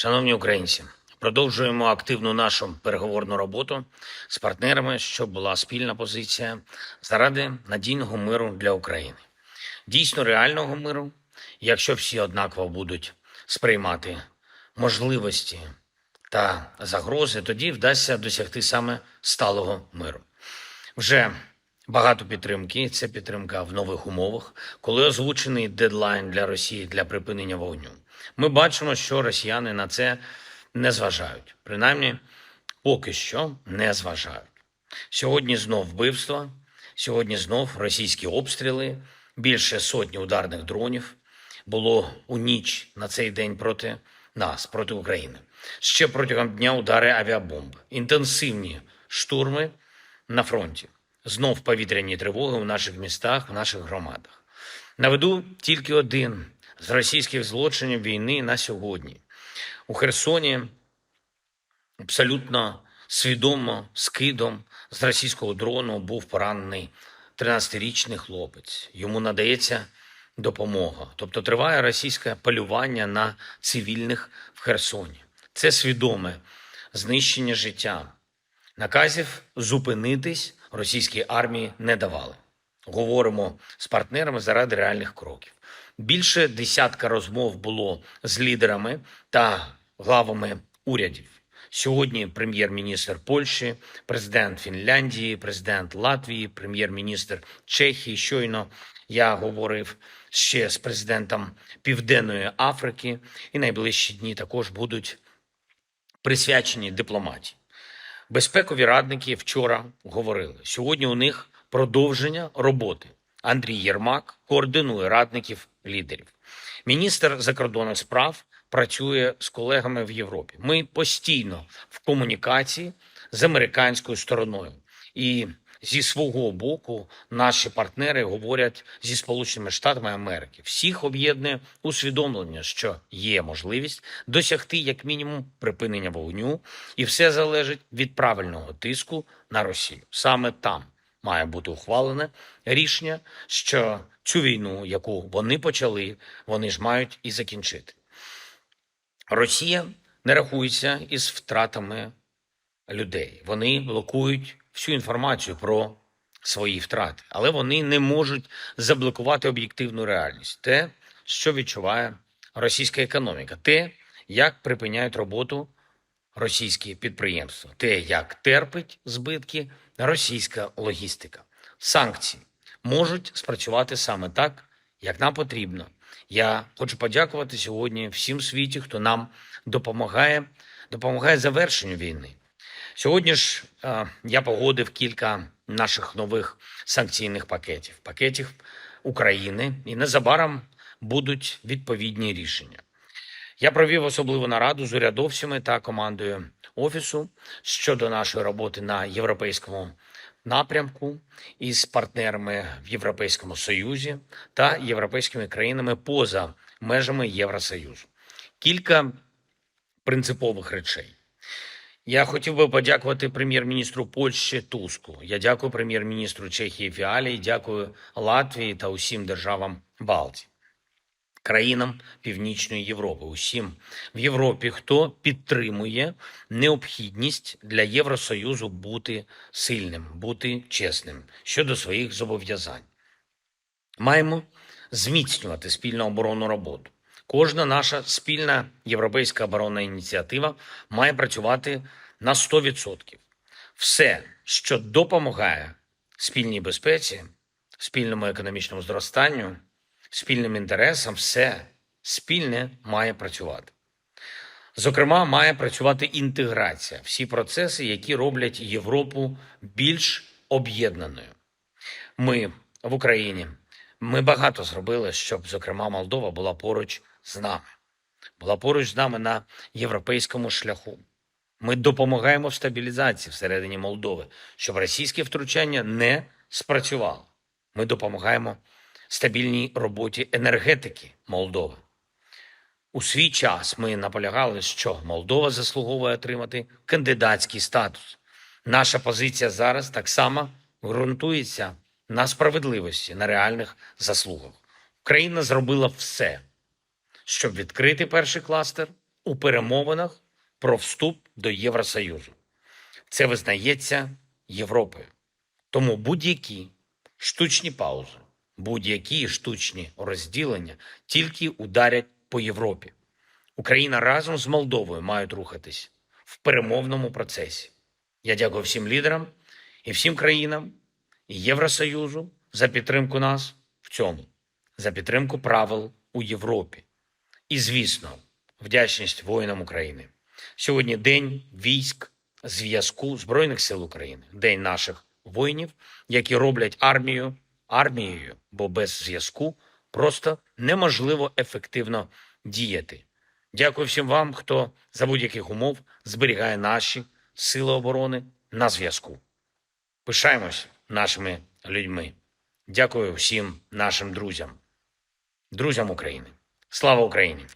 Шановні українці, продовжуємо активну нашу переговорну роботу з партнерами, щоб була спільна позиція заради надійного миру для України. Дійсно реального миру, якщо всі однаково будуть сприймати можливості та загрози, тоді вдасться досягти саме сталого миру. Вже багато підтримки. Це підтримка в нових умовах, коли озвучений дедлайн для Росії для припинення вогню. Ми бачимо, що росіяни на це не зважають. Принаймні, поки що не зважають. Сьогодні знов вбивства, сьогодні знов російські обстріли, більше сотні ударних дронів було у ніч на цей день проти нас, проти України. Ще протягом дня удари авіабомб, інтенсивні штурми на фронті, знов повітряні тривоги у наших містах, в наших громадах. Наведу тільки один з російських злочинів війни на сьогодні. У Херсоні абсолютно свідомо скидом з російського дрону був поранений 13-річний хлопець. Йому надається допомога. Тобто триває російське полювання на цивільних в Херсоні. Це свідоме знищення життя. Наказів зупинитись російській армії не давали. Говоримо з партнерами заради реальних кроків. Більше десятка розмов було з лідерами та главами урядів. Сьогодні прем'єр-міністр Польщі, президент Фінляндії, президент Латвії, прем'єр-міністр Чехії. Щойно я говорив ще з президентом Південної Африки, і найближчі дні також будуть присвячені дипломатії. Безпекові радники вчора говорили. Сьогодні у них продовження роботи. Андрій Єрмак координує радників лідерів. Міністр закордонних справ працює з колегами в Європі. Ми постійно в комунікації з американською стороною. І зі свого боку наші партнери говорять зі Сполученими Штатами Америки. Всіх об'єднує усвідомлення, що є можливість досягти як мінімум припинення вогню, і все залежить від правильного тиску на Росію. Саме там має бути ухвалене рішення, що цю війну, яку вони почали, вони ж мають і закінчити. Росія не рахується із втратами людей. Вони блокують всю інформацію про свої втрати, але вони не можуть заблокувати об'єктивну реальність, те, що відчуває російська економіка, те, як припиняють роботу російські підприємства, те, як терпить збитки російська логістика. Санкції можуть спрацювати саме так, як нам потрібно. Я хочу подякувати сьогодні всім світі, хто нам допомагає, допомагає завершенню війни. Сьогодні ж е, я погодив кілька наших нових санкційних пакетів, пакетів України, і незабаром будуть відповідні рішення. Я провів особливу нараду з урядовцями та командою офісу щодо нашої роботи на європейському напрямку із партнерами в Європейському Союзі та європейськими країнами поза межами Євросоюзу. Кілька принципових речей. Я хотів би подякувати прем'єр-міністру Польщі Туску. Я дякую прем'єр-міністру Чехії Фіалії, дякую Латвії та усім державам Балтії, країнам Північної Європи. Усім в Європі, хто підтримує необхідність для Євросоюзу бути сильним, бути чесним щодо своїх зобов'язань. Маємо зміцнювати спільну оборонну роботу. Кожна наша спільна європейська оборонна ініціатива має працювати на 100%. Все, що допомагає спільній безпеці, спільному економічному зростанню, спільним інтересам, все спільне має працювати. Зокрема, має працювати інтеграція, всі процеси, які роблять Європу більш об'єднаною. Ми в Україні ми багато зробили, щоб, зокрема, Молдова була поруч з нами, була поруч з нами на європейському шляху. Ми допомагаємо в стабілізації всередині Молдови, щоб російське втручання не спрацювало. Ми допомагаємо стабільній роботі енергетики Молдови. У свій час ми наполягали, що Молдова заслуговує отримати кандидатський статус. Наша позиція зараз так само ґрунтується на справедливості, на реальних заслугах. Україна зробила все, щоб відкрити перший кластер у перемовинах про вступ до Євросоюзу. Це визнається Європою. Тому будь-які штучні паузи, будь-які штучні розділення тільки ударять по Європі. Україна разом з Молдовою мають рухатись в перемовному процесі. Я дякую всім лідерам і всім країнам і Євросоюзу за підтримку нас в цьому, за підтримку правил у Європі. І, звісно, вдячність воїнам України. Сьогодні День військ зв'язку Збройних сил України, День наших воїнів, які роблять армію армією, бо без зв'язку просто неможливо ефективно діяти. Дякую всім вам, хто за будь-яких умов зберігає наші сили оборони на зв'язку. Пишаємось нашими людьми. Дякую всім нашим друзям, друзям України. Слава Україні!